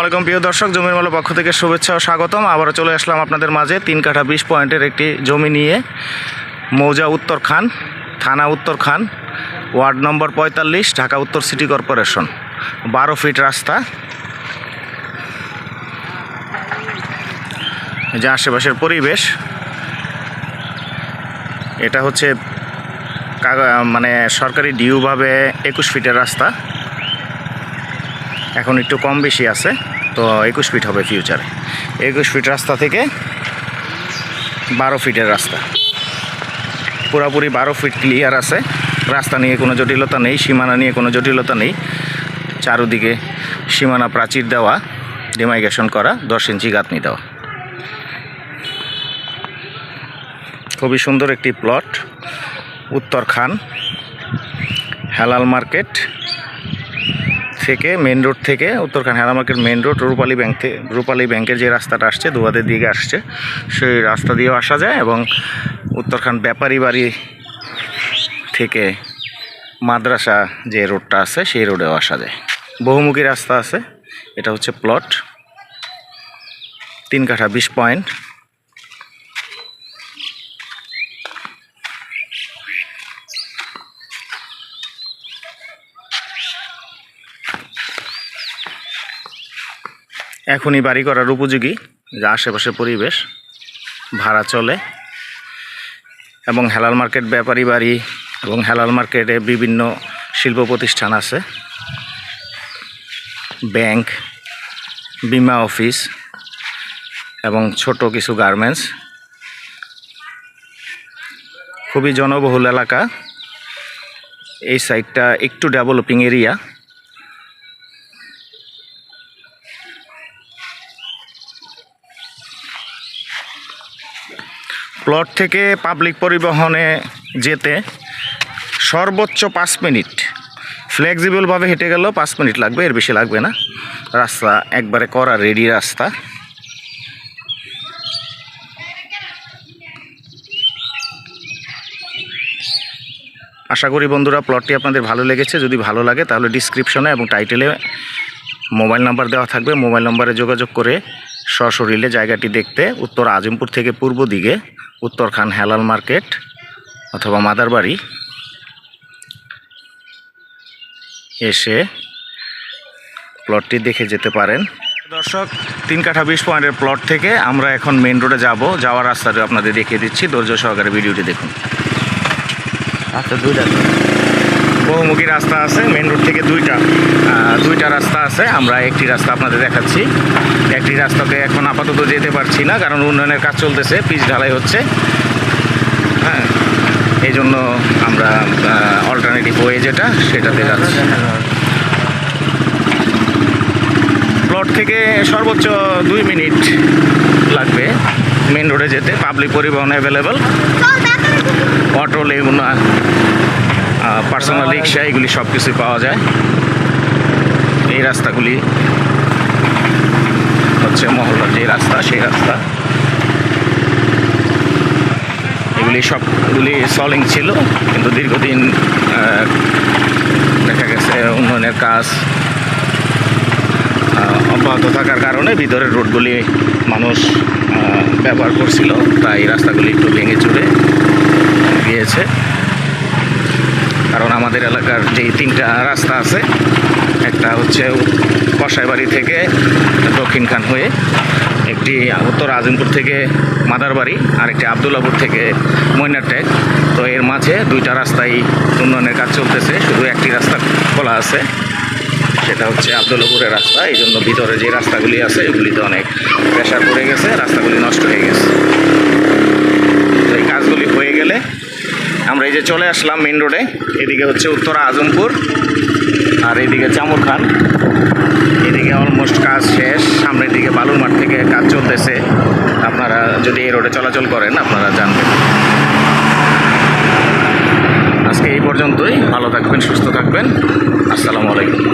ওয়ালাইকুম প্রিয় দর্শক, জমির মালের পক্ষ থেকে শুভেচ্ছা ও স্বাগতম। আবারও চলে আসলাম আপনাদের মাঝে তিন কাঠা বিশ পয়েন্টের একটি জমি নিয়ে। মৌজা উত্তর খান, থানা উত্তর খান, ওয়ার্ড নম্বর পঁয়তাল্লিশ, ঢাকা উত্তর সিটি কর্পোরেশন। বারো ফিট রাস্তা। যে আশেপাশের পরিবেশ। এটা হচ্ছে মানে সরকারি ডিউভাবে একুশ ফিটের রাস্তা। এখন একটু কম বেশি আছে, তো একুশ ফিট হবে ফিউচারে একুশ ফিট রাস্তা থেকে বারো ফিটের রাস্তা। পুরাপুরি বারো ফিট ক্লিয়ার আছে। রাস্তা নিয়ে কোনো জটিলতা নেই, সীমানা নিয়ে কোনো জটিলতা নেই। চারোদিকে সীমানা প্রাচীর দেওয়া ডিমাইগেশন করা, দশ ইঞ্চি গাঁথনি দেওয়া। খুবই সুন্দর একটি প্লট উত্তর খান, হেলাল মার্কেট থেকে মেন রোড থেকে Uttarkhan Helal market main road Rupali bank থেকে রূপালী ব্যাংকের যে রাস্তাটা আসছে, দুয়াদের দিকে আসছে, সেই রাস্তা দিয়েও আসা যায় এবং উত্তরখান ব্যাপারী বাড়ি থেকে মাদ্রাসা যে রোডটা আছে, সেই রোডেও আসা যায়। বহুমুখী রাস্তা আছে, এটা হচ্ছে প্লট তিন কাঠা বিশ পয়েন্ট এখনই বাড়ি করার উপযোগী যা আশেপাশে পরিবেশ, ভাড়া চলে এবং হেলাল মার্কেট ব্যাপারী বাড়ি এবং হেলাল মার্কেটে বিভিন্ন শিল্প প্রতিষ্ঠান আছে। ব্যাংক, বিমা অফিস এবং ছোট কিছু গার্মেন্টস। খুবই জনবহুল এলাকা। এই সাইডটা একটু ডেভেলপিং এরিয়া। প্লট থেকে পাবলিক পরিবহনে যেতে সর্বোচ্চ পাঁচ মিনিট। ফ্লেক্সিবলভাবে হেঁটে গেলেও পাঁচ মিনিট লাগবে, এর বেশি লাগবে না। রাস্তা একবারে করা রেডি রাস্তা। আশা করি বন্ধুরা প্লটটি আপনাদের ভালো লেগেছে। যদি ভালো লাগে তাহলে ডিসক্রিপশনে এবং টাইটেলে মোবাইল নাম্বার দেওয়া থাকবে। মোবাইল নাম্বারে যোগাযোগ করে সশরীরে জায়গাটি দেখতে উত্তর আজিমপুর থেকে পূর্ব দিকে উত্তরখান হেলাল মার্কেট অথবা মাদারবাড়ি। এসে প্লটটি দেখে যেতে পারেন। দর্শক তিন কাঠা বিশ পয়েন্টের প্লট থেকে আমরা এখন মেন রোডে যাব। যাওয়ার রাস্তাটা আপনাদের দেখিয়ে দিচ্ছি। ধৈর্য সহকারে ভিডিওটি দেখুন। আচ্ছা দুইটা। বহুমুখী রাস্তা আছে মেন রোড থেকে দুইটা। দুইটা রাস্তা আছে আমরা একটি রাস্তা আপনাদের দেখাচ্ছি। একটি রাস্তাতে এখন আপাতত যেতে পারছি না কারণ উন্নয়নের কাজ চলতেছে পিচ ঢালাই হচ্ছে। হ্যাঁ এই জন্য আমরা অল্টারনেটিভ ওয়ে যেটা সেটাতে যাচ্ছি। প্লট থেকে সর্বোচ্চ দুই মিনিট লাগবে মেন রোডে যেতে পাবলিক পরিবহন available auto leguna personal rickshaw এগুলি সব কিছুই পাওয়া যায়। এই রাস্তাগুলি হচ্ছে মহল্লার যে রাস্তা, সেই রাস্তা। এগুলি সবগুলি সলিং ছিল, কিন্তু দীর্ঘদিন দেখা গেছে উন্নয়নের কাজ অব্যাহত থাকার কারণে ভিতরের রোডগুলি মানুষ ব্যবহার করছিল, তাই রাস্তাগুলি একটু ভেঙে চুরে গিয়েছে। কারণ আমাদের এলাকার যে তিনটা রাস্তা আছে, একটা হচ্ছে কষাইবাড়ি থেকে দক্ষিণখান হয়ে একটি উত্তর আজিমপুর থেকে মাদারবাড়ি আর একটি আবদুল্লাপুর থেকে ময়নারটেক তো এর মাঝে দুইটা রাস্তায় উন্নয়নের কাজ চলতেছে, শুধু একটি রাস্তা খোলা আছে, সেটা হচ্ছে আবদুল্লাপুরের রাস্তা। এই জন্য ভিতরে যে রাস্তাগুলি আছে, এগুলিতে অনেক প্রেশার পড়ে গেছে, রাস্তাগুলি নষ্ট হয়ে গেছে। তো এই কাজগুলি হয়ে গেলে আমরা এই যে চলে আসলাম মেন রোডে এদিকে হচ্ছে উত্তরা আজমপুর, আর এদিকে চামুর খান। এদিকে অলমোস্ট কাজ শেষ, সামনের দিকে বালুর মাঠ থেকে কাজ চলতেছে। আপনারা যদি এই রোডে চলাচল করেন, আপনারা জানবেন। আজকে এই পর্যন্তই, ভালো থাকবেন, সুস্থ থাকবেন। আসসালামু আলাইকুম।